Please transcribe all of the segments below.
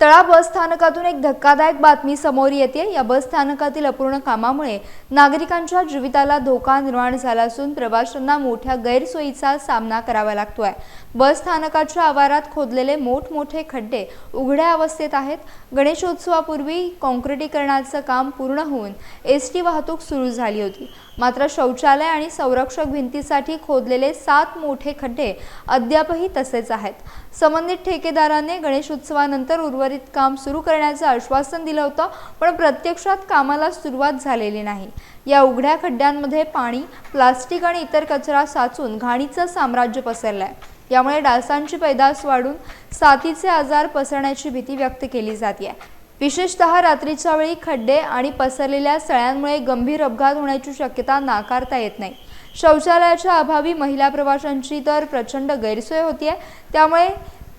तळा बस स्थानकातून एक धक्कादायक बातमी समोर येते या बस स्थानकातील अपूर्ण कामामुळे नागरिकांच्या जीविताला धोका निर्माण झाला असून प्रवाशांना मोठ्या गैरसोयीचा सामना करावा लागतोय. बस स्थानकाच्या आवारात खोदलेले मोठमोठे खड्डे उघड्या अवस्थेत आहेत. गणेशोत्सवापूर्वी कॉन्क्रिटीकरणाचं काम पूर्ण होऊन एस टी वाहतूक सुरू झाली होती. मात्र शौचालय आणि संरक्षक भिंतीसाठी खोदलेले सात मोठे खड्डे अद्यापही तसेच आहेत. संबंधित ठेकेदाराने गणेशोत्सवानंतर उर्वरित काम सुरू करण्याचं आश्वासन दिलं होतं पण प्रत्यक्षात कामाला सुरुवात झालेली नाही. या उघड्या खड्ड्यांमध्ये पाणी प्लास्टिक आणि इतर कचरा साचून घाणीचं साम्राज्य पसरलंय. यामुळे डासांची पैदास वाढून साथीचे आजार पसरण्याची भीती व्यक्त केली जाते विशेषतः रात्रीच्या वेळी खड्डे आणि पसरलेल्या सळ्यांमुळे गंभीर अपघात होण्याची शक्यता नाकारता येत नाही. शौचालयाच्या अभावी महिला प्रवाशांची तर प्रचंड गैरसोय होती आहे त्यामुळे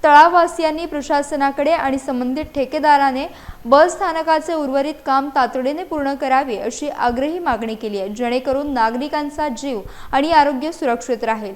तळावासियांनी प्रशासनाकडे आणि संबंधित ठेकेदाराने बस स्थानकाचे उर्वरित काम तातडीने पूर्ण करावे अशी आग्रही मागणी केली आहे जेणेकरून नागरिकांचा जीव आणि आरोग्य सुरक्षित राहील.